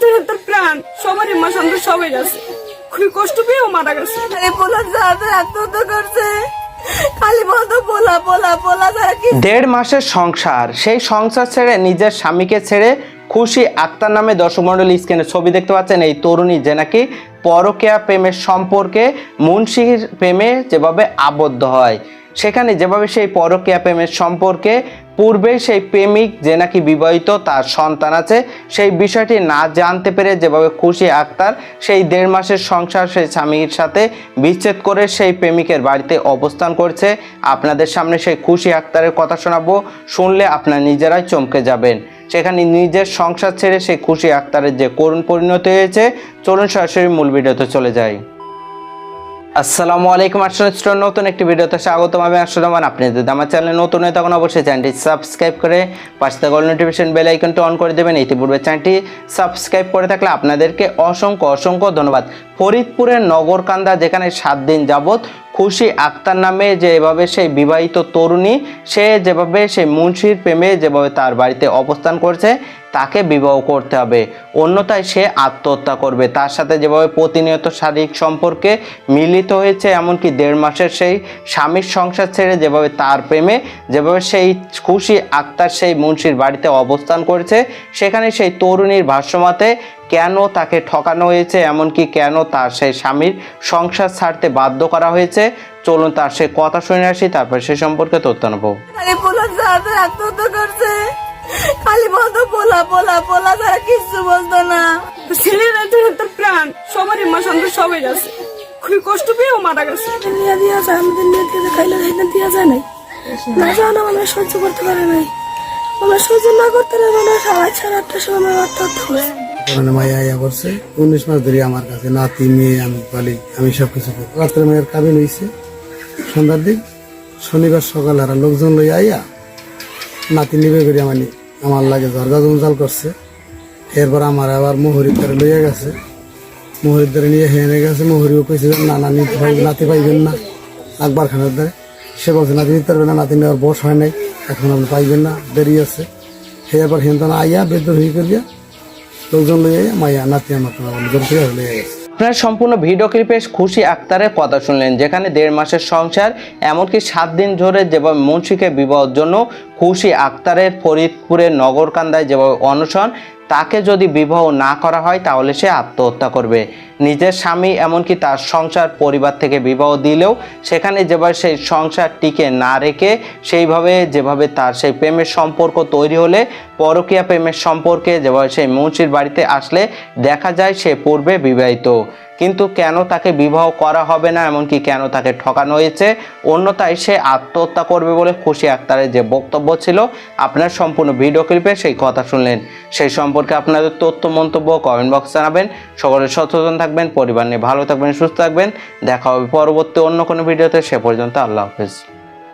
ছেলে তার প্রাণ সবারই মা সন্তান সবাই খুবই কষ্ট পেয়েও মারা গেছে। আরে পোলা যাতে আত্মহত্যা করছে। দেড় মাসের সংসার সেই সংসার ছেড়ে নিজের স্বামীকে ছেড়ে খুশি আক্তার নামে দর্শক মন্ডলী স্ক্রিনে ছবি দেখতে পাচ্ছেন এই তরুণী যে নাকি পরকেয়া প্রেমের সম্পর্কে মুন্সির প্রেমে যেভাবে আবদ্ধ হয়। সেখানে যেভাবে সেই পরকীয়া প্রেমের সম্পর্কে পূর্বে সেই প্রেমিক যে নাকি বিবাহিত তার সন্তান আছে, সেই বিষয়টি না জানতে পেরে যেভাবে খুশি আক্তার, সেই দেড় মাসের সংসার সেই স্বামীর সাথে বিচ্ছেদ করে সেই প্রেমিকের বাড়িতে অবস্থান করছে। আপনাদের সামনে সেই খুশি আক্তারের কথা শোনাবো। শুনলে আপনারা নিজেরাই চমকে যাবেন। সেখানে নিজের সংসার ছেড়ে সেই খুশি আক্তারের যে করুণ পরিণতি হয়েছে, চলুন সরাসরি মূল ভিডিওতে চলে যাই। আসসালামু আলাইকুম আসলে নতুন একটি ভিডিওতে স্বাগতম। আমি আসলামান আপনি যদি আমার চ্যানেলে নতুন হয়ে তখন অবশ্যই চ্যানেলটি সাবস্ক্রাইব করে পাশে থাকা নোটিফিকেশন বেল আইকনটি অন করে দেবেন। ইতিপূর্বে চ্যানেলটি সাবস্ক্রাইব করে থাকলে আপনাদেরকে অসংখ্য অসংখ্য ধন্যবাদ। ফরিদপুরের নগরকান্দা যেখানে সাত দিন যাবৎ খুশি আক্তার নামে যে এভাবে সেই বিবাহিত তরুণী, সে যেভাবে সেই মুন্সির প্রেমে যেভাবে তার বাড়িতে অবস্থান করছে, তাকে বিবাহ করতে হবে। অন্যথায় সে আত্মহত্যা করবে। তার সাথে যেভাবে প্রতিনিয়ত শারীরিক সম্পর্কে মিলিত হয়েছে, এমনকি দেড় মাসের সেই স্বামীর সংসার ছেড়ে যেভাবে তার প্রেমে, যেভাবে সেই খুশি আক্তার সেই মুন্সির বাড়িতে অবস্থান করেছে, সেখানে সেই তরুণীর ভাষ্যমতে কেন তাকে ঠকানো হয়েছে এমনকি কেন তার সেই স্বামীর সংসার ছাড়তে বাধ্য করা হয়েছে? চলুন তার সে কথা শুনে আসি তারপর সে সম্পর্কে তথ্য নেব। আত্মহত্যা করছে খালি বলতো পোলা পোলা পোলা ছাড়া কিচ্ছু বলতো না। ছেলেরা ছেলে তার প্রাণ সবারই মা সন্তান সবাই গেছে। খুবই কষ্ট পেয়েও মারা গেছে। নিয়ে দিয়া যায় আমাদের দিয়ে খাইলে খাইলে দিয়া যায় নাই। না যাও না আমরা সহ্য করতে পারে নাই। আমরা সহ্য না করতে পারে না সাড়ে ছয় আটটার সময় আমরা আত্মহত্যা করছি ওখানে মাইয়া ইয়া করছে। উনিশ মাস ধরে আমার কাছে নাতি, মেয়ে, আমি পালি, আমি সব কিছু করি রাত্রে মেয়ের কাবিন হয়েছে সন্ধ্যার দিক শনিবার সকাল আর লোকজন লই আইয়া নাতি নিবে করি আমার আমার লাগে ঝরগা জঞ্জাল করছে। এরপর আমার আবার মুহুরির দ্বারা লইয়া গেছে। মুহুরির দ্বারা নিয়ে হেনে গেছে। মুহুরিও কইছে না না নিতে পাইবে নাতি পাইবেন না। আকবর খানের দ্বারা সে বলছে, নাতি, নিতে পারবে না, নাতি নেওয়ার বয়স হয় নাই। এখন আপনি পাইবেন না, দেরি আছে। এরপর হেন আইয়া বেদর হয়ে করিয়া লোকজন সম্পূর্ণ ভিডিও ক্লিপে খুশি আক্তারের কথা শুনলেন, যেখানে দেড় মাসের সংসার, এমনকি সাত দিন ধরে যেভাবে মুন্সিকে বিবাহের জন্য খুশি আক্তারের ফরিদপুরের নগরকান্দায় যেভাবে অনশন, তাকে যদি বিবাহ না করা হয় তাহলে সে আত্মহত্যা করবে। নিজের স্বামী এমনকি তার সংসার পরিবার থেকে বিবাহ দিলেও সেখানে যেভাবে সেই সংসার টিকে না রেখে সেইভাবে যেভাবে তার সেই প্রেমের সম্পর্ক তৈরি হলে, পরকীয়া প্রেমের সম্পর্কে যেভাবে সেই মুন্সির বাড়িতে আসলে দেখা যায় সে পূর্বে বিবাহিত। কিন্তু কেন তাকে বিবাহ করা হবে না, এমনকি কেন তাকে ঠকানো হয়েছে? অন্যথায় সে আত্মহত্যা করবে বলে খুশি আক্তারের যে বক্তব্য ছিল, আপনার সম্পূর্ণ ভিডিও ক্লিপে সেই কথা শুনলেন। সেই সম্পর্কে আপনাদের তথ্য, মন্তব্য কমেন্ট বক্স জানাবেন। সকলে সচেতন থাকবেন, পরিবার নিয়ে ভালো থাকবেন, সুস্থ থাকবেন। দেখা হবে পরবর্তী অন্য কোনো ভিডিওতে, সে পর্যন্ত আল্লাহ হাফেজ।